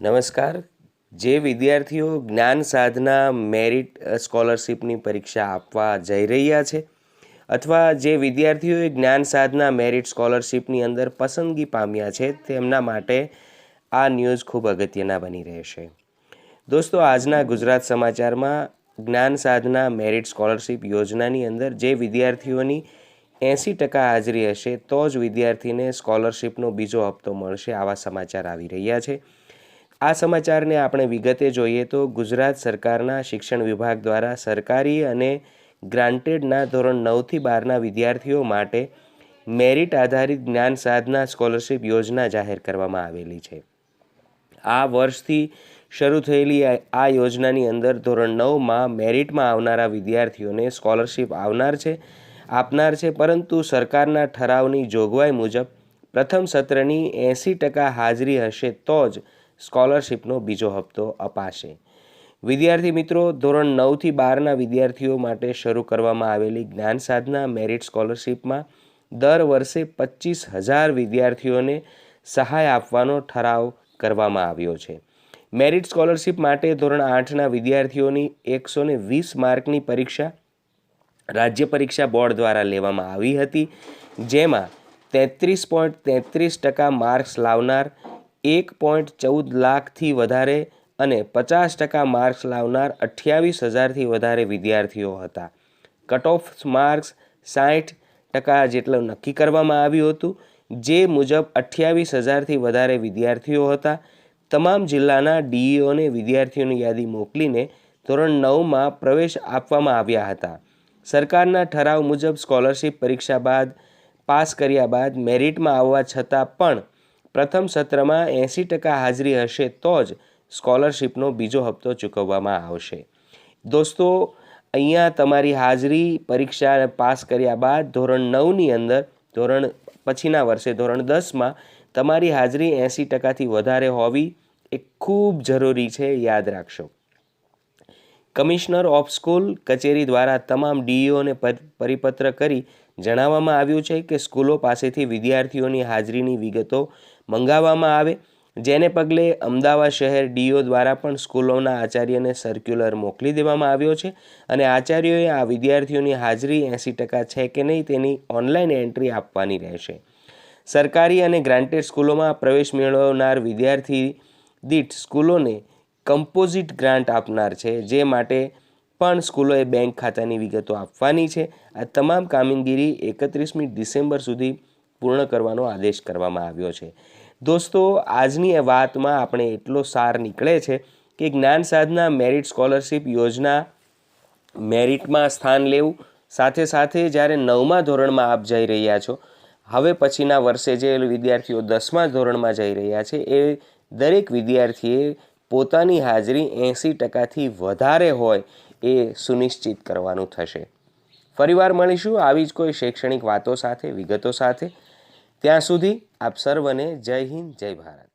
નમસ્કાર. જે વિદ્યાર્થીઓ જ્ઞાન સાધના, મેરિટ સ્કોલરશિપની પરીક્ષા આપવા જઈ રહ્યા છે અથવા જે વિદ્યાર્થીઓએ જ્ઞાન સાધના, મેરિટ, સ્કોલરશિપની અંદર પસંદગી પામ્યા છે, તેમના માટે આ ન્યૂઝ ખૂબ અગત્યના બની રહેશે. દોસ્તો, આજના ગુજરાત સમાચારમાં જ્ઞાન સાધના, મેરિટ, સ્કોલરશિપ યોજનાની અંદર જે વિદ્યાર્થીઓની એંસી ટકા હાજરી હશે, તો જ વિદ્યાર્થીને સ્કોલરશિપનો બીજો હપ્તો મળશે, આવા સમાચાર આવી રહ્યા છે. આ સમાચારને આપણે વિગતે જોઈએ તો ગુજરાત સરકારના શિક્ષણ વિભાગ દ્વારા સરકારી અને ગ્રાન્ટેડના ધોરણ નવથી બારના વિદ્યાર્થીઓ માટે મેરિટ આધારિત જ્ઞાન સાધના સ્કોલરશિપ યોજના જાહેર કરવામાં આવેલી છે. આ વર્ષથી શરૂ થયેલી આ યોજનાની અંદર ધોરણ નવમાં મેરિટમાં આવનારા વિદ્યાર્થીઓને સ્કોલરશિપ આવનાર છે, આપનાર છે, પરંતુ સરકારના ઠરાવની જોગવાઈ મુજબ પ્રથમ સત્રની એંસી ટકા હાજરી હશે તો જ સ્કોલરશિપનો બીજો હપ્તો અપાશે. વિદ્યાર્થી મિત્રો, ધોરણ નવથી બારના વિદ્યાર્થીઓ માટે શરૂ કરવામાં આવેલી જ્ઞાન સાધના મેરિટ સ્કોલરશિપમાં દર વર્ષે પચીસ હજાર વિદ્યાર્થીઓને સહાય આપવાનો ઠરાવ કરવામાં આવ્યો છે. મેરિટ સ્કોલરશિપ માટે ધોરણ આઠના વિદ્યાર્થીઓની એકસો ને વીસ માર્કની પરીક્ષા રાજ્ય પરીક્ષા બોર્ડ દ્વારા લેવામાં આવી હતી, જેમાં તેત્રીસ પોઈન્ટ તેત્રીસ ટકા માર્ક્સ લાવનાર એક પોઈન્ટ ચૌદ લાખથી વધારે અને પચાસ ટકા માર્ક્સ લાવનાર અઠ્યાવીસ હજારથી વધારે વિદ્યાર્થીઓ હતા. કટ ઓફ માર્ક્સ સાઠ ટકા જેટલું નક્કી કરવામાં આવ્યું હતું. જે મુજબ અઠ્યાવીસ હજારથી વધારે વિદ્યાર્થીઓ હતા. તમામ જિલ્લાના ડીઈઓને વિદ્યાર્થીઓની યાદી મોકલીને ધોરણ નવમાં પ્રવેશ આપવામાં આવ્યા હતા. સરકારના ઠરાવ મુજબ સ્કોલરશિપ પરીક્ષા બાદ, પાસ કર્યા બાદ મેરિટમાં આવવા છતાં પણ પ્રથમ સત્રમાં એંસી ટકા હાજરી હશે તો જ સ્કોલરશિપનો બીજો હપ્તો ચૂકવવામાં આવશે. દોસ્તો, અહીંયા તમારી હાજરી પરીક્ષા પાસ કર્યા બાદ ધોરણ નવની અંદર, ધોરણ પછીના વર્ષે, ધોરણ દસમાં તમારી હાજરી એંસી ટકાથી વધારે હોવી એ ખૂબ જરૂરી છે, યાદ રાખશો. કમિશનર ઓફ સ્કૂલ કચેરી દ્વારા તમામ ડીઈઓને પરિપત્ર કરી જણાવવામાં આવ્યું છે કે સ્કૂલો પાસેથી વિદ્યાર્થીઓની હાજરીની વિગતો મંગાવવામાં આવે, જેને પગલે અમદાવાદ શહેર ડીઓ દ્વારા પણ સ્કૂલોના આચાર્યને સર્ક્યુલર મોકલી દેવામાં આવ્યો છે અને આચાર્યોએ આ વિદ્યાર્થીઓની હાજરી એંસી ટકા છે કે નહીં તેની ઓનલાઈન એન્ટ્રી આપવાની રહેશે. સરકારી અને ગ્રાન્ટેડ સ્કૂલોમાં પ્રવેશ મેળવનાર વિદ્યાર્થી દીઠ સ્કૂલોને કમ્પોઝિટ ગ્રાન્ટ આપનાર છે, જે માટે પણ સ્કૂલોએ બેંક ખાતાની વિગતો આપવાની છે. આ તમામ કામગીરી એકત્રીસમી ડિસેમ્બર સુધી પૂર્ણ કરવાનો આદેશ કરવામાં આવ્યો છે. દોસ્તો, આજની એ વાતમાં આપણે એટલો સાર નીકળે છે કે જ્ઞાન સાધના મેરિટ સ્કોલરશિપ યોજના મેરિટમાં સ્થાન લેવું, સાથે સાથે જ્યારે નવમા ધોરણમાં આપ જઈ રહ્યા છો, હવે પછીના વર્ષે જે વિદ્યાર્થીઓ દસમા ધોરણમાં જઈ રહ્યા છે, એ દરેક વિદ્યાર્થીએ પોતાની હાજરી એંસી ટકાથી વધારે હોય એ સુનિશ્ચિત કરવાનું થશે. ફરીવાર મળીશું, આવી જ કોઈ શૈક્ષણિક વાતો સાથે, વિગતો સાથે. ત્યાં સુધી આપ સર્વને જય હિન્દ જય ભારત.